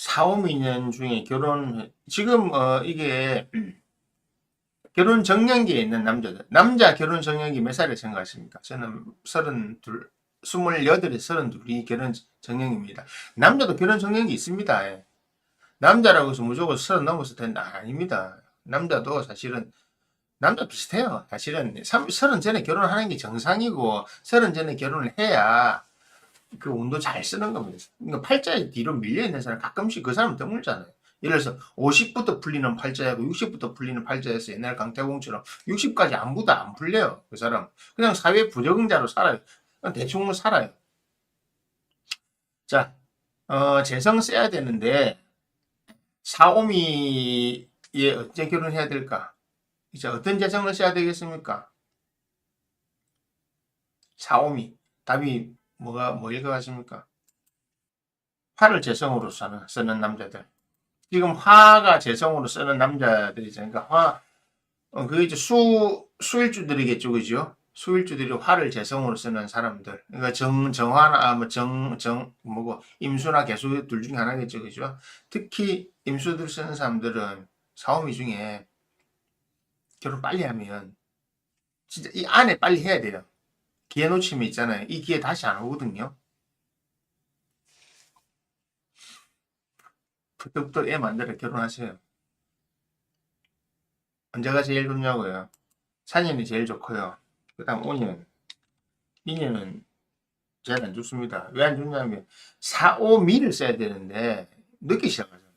4, 5년 중에 결혼, 지금, 어, 이게, 결혼 정년기에 있는 남자들. 남자 결혼 정년기 몇 살에 생각하십니까? 저는 32, 28에 32이 결혼 정년기입니다. 남자도 결혼 정년기 있습니다. 예. 남자라고 해서 무조건 30 넘어서 된다. 아닙니다. 남자도 사실은, 남자 비슷해요. 사실은 30 전에 결혼하는 게 정상이고, 30 전에 결혼을 해야 그 운도 잘 쓰는 겁니다. 그러니까 팔자에 뒤로 밀려 있는 사람 가끔씩 그 사람 드물잖아요. 예를 들어서 50부터 풀리는 팔자하고 60부터 풀리는 팔자에서 옛날 강태공처럼 60까지 안부도 안 풀려요. 그 사람 그냥 사회 부적응자로 살아요. 그냥 대충 살아요. 자, 어, 재성 써야 되는데 사오미에 어째 결혼해야 될까? 이제 어떤 재성을 써야 되겠습니까? 사오미 답이 뭐가 뭐일 것 같습니까? 화를 재성으로 쓰는, 쓰는 남자들. 지금 화가 재성으로 쓰는 남자들이잖아요. 그러니까 화, 어, 그게 수, 수일주들이겠죠. 그죠? 수일주들이 화를 재성으로 쓰는 사람들. 그러니까 정, 정화나, 뭐 정, 정, 뭐고, 임수나 개수 둘 중에 하나겠죠. 그죠? 특히 임수들 쓰는 사람들은 사오미 중에 결혼 빨리 하면 진짜 이 안에 빨리 해야 돼요. 기회 놓치면 있잖아요. 이 기회 다시 안 오거든요. 부쩍부쩍 애 만들어 결혼하세요. 언제가 제일 좋냐고요? 사년이 제일 좋고요. 그 다음 5년. 2년은 제일 안 좋습니다. 왜 안 좋냐면 4, 5, 미를 써야 되는데 늦게 시작하잖아요.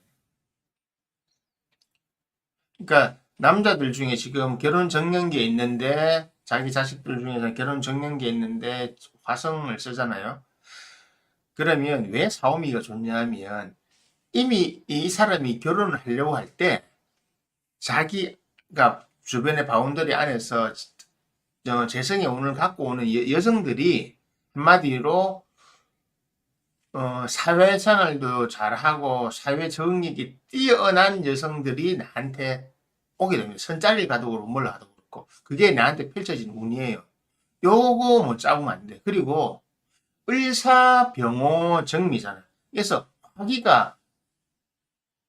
그러니까 남자들 중에 지금 결혼 정년기에 있는데 자기 자식들 중에서 결혼 정년기에 있는데 화성을 쓰잖아요. 그러면 왜 4, 5미가 좋냐면 이미 이 사람이 결혼을 하려고 할 때 자기가 주변의 바운더리 안에서 저 재성의 운을 갖고 오는 여, 성들이 한마디로 어, 사회생활도 잘하고 사회 적응력이 뛰어난 여성들이 나한테 오게 됩니다. 그렇고 뭘 가도 그렇고 그게 나한테 펼쳐진 운이에요. 요거 못 잡으면 안 돼. 그리고 을사병호 정미잖아. 그래서 화기가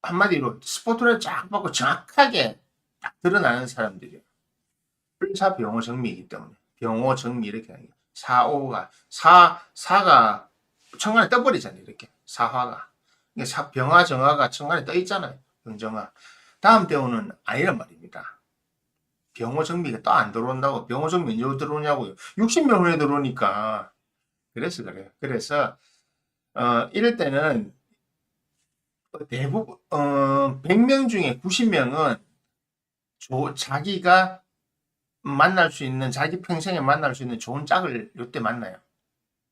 한마디로 스포트를 쫙 받고 정확하게 딱 드러나는 사람들이에요. 을사 병호 정미이기 때문에 병호 정미 이렇게 하는 게 사오가 사 사가 청간에 떠버리잖아요. 이렇게 사화가 병화 정화가 청간에 떠 있잖아요. 병정화 다음 대우는 아니란 말입니다. 병호정미가 또 안 들어온다고 병호정미 언제 들어오냐고요. 60년 후에 들어오니까 그래서 그래요. 그래서 어, 이럴 때는 대부분 어, 100명 중에 90명은 자기가 만날 수 있는 자기 평생에 만날 수 있는 좋은 짝을 이때 만나요.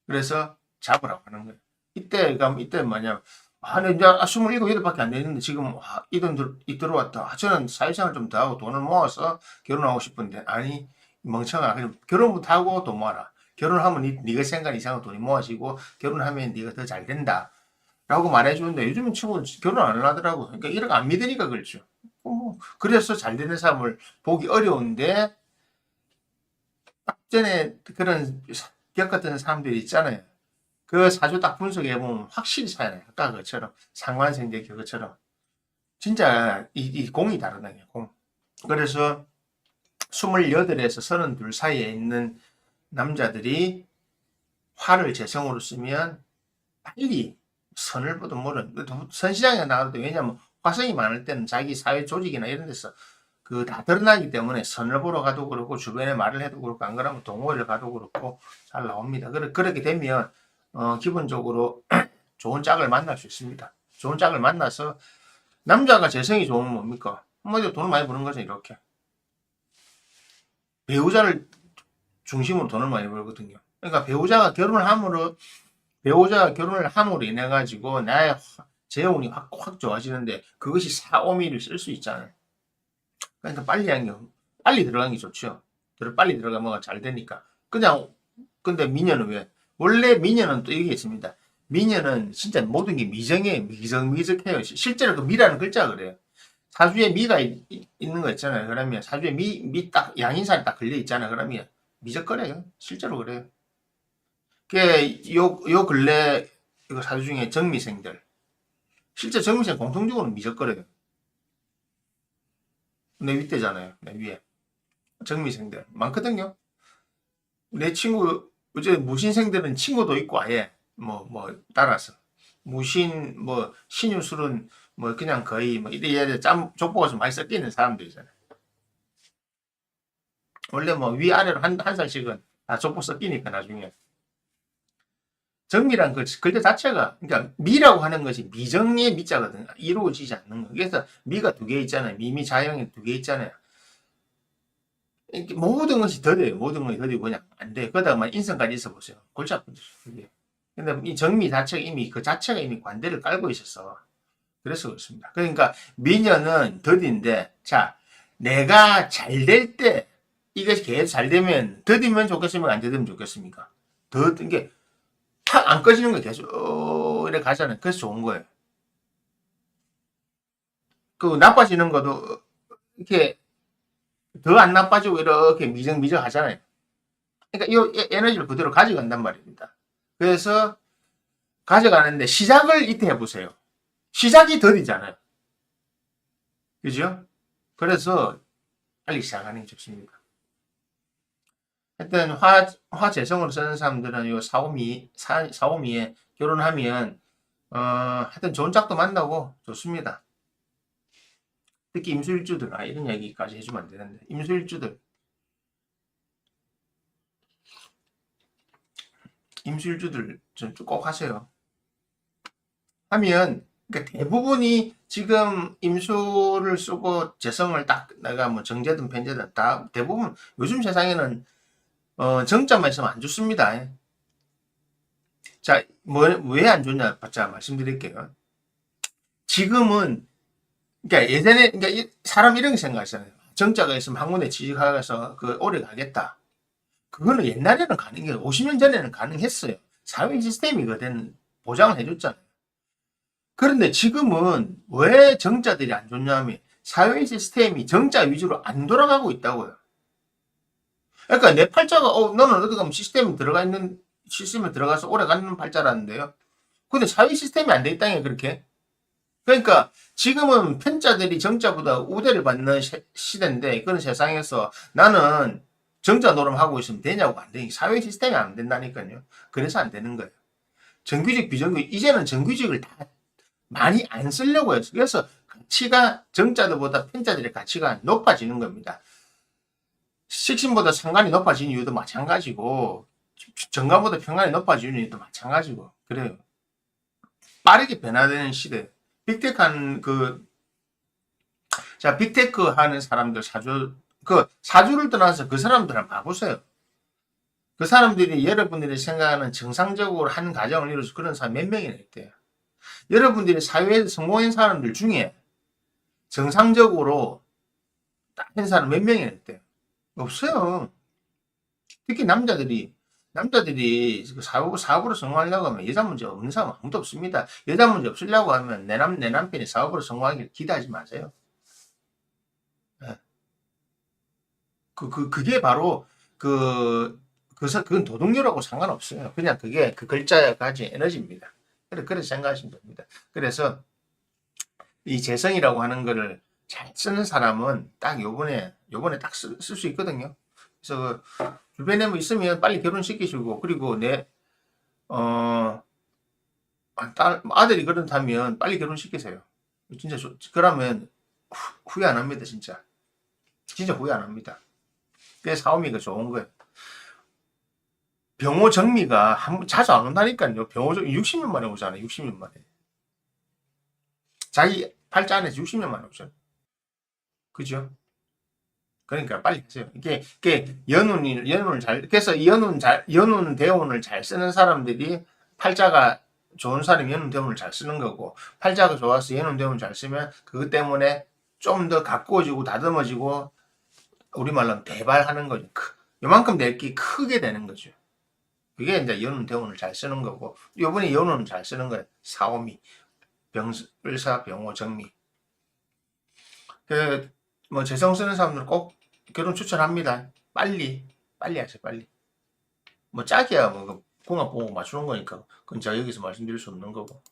그래서 잡으라고 하는 거예요. 이때가 이때 뭐냐 아, 내 이제 27, 8밖에 안 되는데 지금 아, 이돈 들어왔다. 아, 저는 사회생활 좀 더 하고 돈을 모아서 결혼하고 싶은데 아니 멍청아 그냥 결혼부터 하고 돈 모아라. 결혼하면 니, 네가 생각 이상으로 돈이 모아지고 결혼하면 네가 더 잘 된다. 라고 말해주는데 요즘은 친구는 결혼 안 하더라고. 그러니까 거안 믿으니까 그렇죠. 어, 그래서 잘 되는 사람을 보기 어려운데 딱 전에 그런 겪었던 사람들이 있잖아요. 그 사주 딱 분석해 보면 확실히 차이나요. 아까 그처럼 상관생제 그것처럼 진짜 이, 이 공이 다르다요. 공. 그래서 28에서 32 사이에 있는 남자들이 화를 재성으로 쓰면 빨리 선을 보든 뭐든 선시장에 나가도 왜냐면 화성이 많을 때는 자기 사회 조직이나 이런 데서 그 다 드러나기 때문에 선을 보러 가도 그렇고 주변에 말을 해도 그렇고 안 그러면 동호회를 가도 그렇고 잘 나옵니다. 그렇게 되면 어, 기본적으로 좋은 짝을 만날 수 있습니다. 좋은 짝을 만나서 남자가 재성이 좋으면 뭡니까? 한마디로 돈을 많이 버는 거죠 이렇게 배우자를 중심으로 돈을 많이 벌거든요. 그러니까 배우자가 결혼을 함으로 배우자가 결혼을 함으로 인해 가지고 나의 재혼이 확, 확 좋아지는데 그것이 사오미를 쓸 수 있잖아요. 그러니까 빨리 하는 게 빨리 들어가는 게 좋죠. 빨리 들어가면 잘 되니까. 그냥 근데 미녀는 왜? 원래 미녀는 또 이게 있습니다. 미녀는 진짜 모든 게 미정해, 미정미적해요. 실제로 그 미라는 글자가 그래요. 사주에 미가 있, 있는 거 있잖아요. 그러면 사주에 미, 미 딱, 양인살이 딱 걸려 있잖아요. 그러면 미적거려요. 실제로 그래요. 그, 요, 요 근래, 이거 사주 중에 정미생들. 실제 정미생 공통적으로 미적거려요. 내 윗대잖아요. 내 위에. 정미생들 많거든요. 내 친구 어제 무신생들은 친구도 있고 아예 뭐뭐 따라서 무신 뭐 신유술은 뭐 그냥 거의 뭐 이래 이래 짬 족보가 좀 많이 섞이는 사람들이잖아요. 원래 뭐 위아래로 한, 한 살씩은 다 족보 섞이니까 나중에 정미란 그 글자 자체가 그러니까 미라고 하는 것이 미정의 미자거든요. 이루어지지 않는 거. 그래서 미가 두 개 있잖아요. 미미 자형이 두 개 있잖아요. 이렇게 모든 것이 더뎌요. 모든 것이 더디고 그냥 안 돼. 그러다가 인성까지 있어 보세요. 골치 아픈 짓이죠. 그게. 근데 이 정미 자체가 이미 그 자체가 이미 관대를 깔고 있었어. 그래서 그렇습니다. 그러니까 미녀는 더딘데 자 내가 잘 될 때 이것이 계속 잘 되면 더디면 좋겠습니까? 안 더디면 좋겠습니까? 더 이게 탁 안 꺼지는 거 계속 어, 이래 가잖아요. 그래서 좋은 거예요. 그 나빠지는 것도 이렇게 더 안 나빠지고 이렇게 미정미정 하잖아요. 그러니까 이 에- 에너지를 그대로 가져간단 말입니다. 그래서 가져가는데 시작을 이때 해보세요. 시작이 더디잖아요. 그죠? 그래서 빨리 시작하는 게 좋습니다. 하여튼 화, 화 재성으로 쓰는 사람들은 요 사오미, 사, 사오미에 결혼하면 어, 하여튼 좋은 짝도 만나고 좋습니다. 특히 임수일주들, 아, 이런 얘기까지 해주면 안 되는데. 임수일주들. 임수일주들 좀꼭 하세요. 하면, 그러니까 대부분이 지금 임수를 쓰고 재성을 딱, 내가 뭐 정제든 편제든 다 대부분 요즘 세상에는 어, 정자만 있으면 안 좋습니다. 자, 뭐, 왜 안 좋냐, 자, 말씀드릴게요. 지금은 그러니까 예전에 그러니까 이- 사람 이런 게 생각하잖아요. 정자가 있으면 학문에 취직하서 그 오래 가겠다. 그거는 옛날에는 가능해요. 50년 전에는 가능했어요. 사회 시스템이 그된 보장을 해줬잖아요. 그런데 지금은 왜 정자들이 안 좋냐면 사회 시스템이 정자 위주로 안 돌아가고 있다고요. 그러니까 내 팔자가 어 너는 어디 가면 시스템에 들어가 있는 시스템에 들어가서 오래 가는 팔자라는데요. 근데 사회 시스템이 안 돼 있다니 그렇게. 그러니까 지금은 편자들이 정자보다 우대를 받는 시- 시대인데 그런 세상에서 나는 정자 노름하고 있으면 되냐고 안 되니 사회 시스템이 안 된다니까요. 그래서 안 되는 거예요. 정규직 비정규직 이제는 정규직을 다 많이 안 쓰려고 해서 그래서 가치가 정자들보다 편자들의 가치가 높아지는 겁니다. 식신보다 상관이 높아지는 이유도 마찬가지고 정관보다 평관이 높아지는 이유도 마찬가지고 그래요. 빠르게 변화되는 시대. 빅테크 하는 그, 자, 빅테크 하는 사람들 사주, 그 사주를 떠나서 그 사람들은 봐보세요. 그 사람들이 여러분들이 생각하는 정상적으로 한 가정을 이루어서 그런 사람 몇 명이나 있대요. 여러분들이 사회에서 성공한 사람들 중에 정상적으로 딱 한 사람 몇 명이나 있대요. 없어요. 특히 남자들이 남자들이 그 사업, 사업으로 성공하려고 하면 여자 문제 없는 사람 아무도 없습니다. 여자 문제 없으려고 하면 내, 남, 내 남편이 사업으로 성공하기를 기대하지 마세요. 예. 그, 그, 그게 바로 그, 그, 사- 그건 도덕료라고 상관없어요. 그냥 그게 그 글자에 가진 에너지입니다. 그래, 그래서 생각하시면 됩니다. 그래서 이 재성이라고 하는 거를 잘 쓰는 사람은 딱 요번에, 요번에 딱 쓸 수 있거든요. 그래서 그 주변에 뭐 있으면 빨리 결혼시키시고, 그리고 내, 어, 아, 딸, 아들이 그렇다면 빨리 결혼시키세요. 진짜, 좋- 그러면 후, 후회 안 합니다, 진짜. 진짜 후회 안 합니다. 그게 사오미가 좋은 거예요. 병호 정미가 한, 번- 자주 안 온다니까요. 병호 정 60년 만에 오잖아요, 60년 만에. 자기 팔자 안에서 60년 만에 오잖아요. 그죠? 그러니까 빨리 하세요. 이게, 이게 연운이, 연운을 잘, 그래서 이 연운 잘, 연운 대운을 잘 쓰는 사람들이 팔자가 좋은 사람이 연운 대운을 잘 쓰는 거고, 팔자가 좋아서 연운 대운을 잘 쓰면 그것 때문에 좀 더 가꾸어지고 다듬어지고, 우리말로 대발하는 거죠. 크- 요만큼 낼기 크게 되는 거죠. 그게 이제 연운 대운을 잘 쓰는 거고, 요번에 연운을 잘 쓰는 거예요. 사오미, 병 을사, 병호, 정미. 그, 뭐 재성 쓰는 사람들은 꼭 결혼 추천합니다. 빨리 빨리 하세요 빨리. 뭐 짝이야 뭐그 궁합 보고 맞추는 거니까 그건 제가 여기서 말씀드릴 수 없는 거고.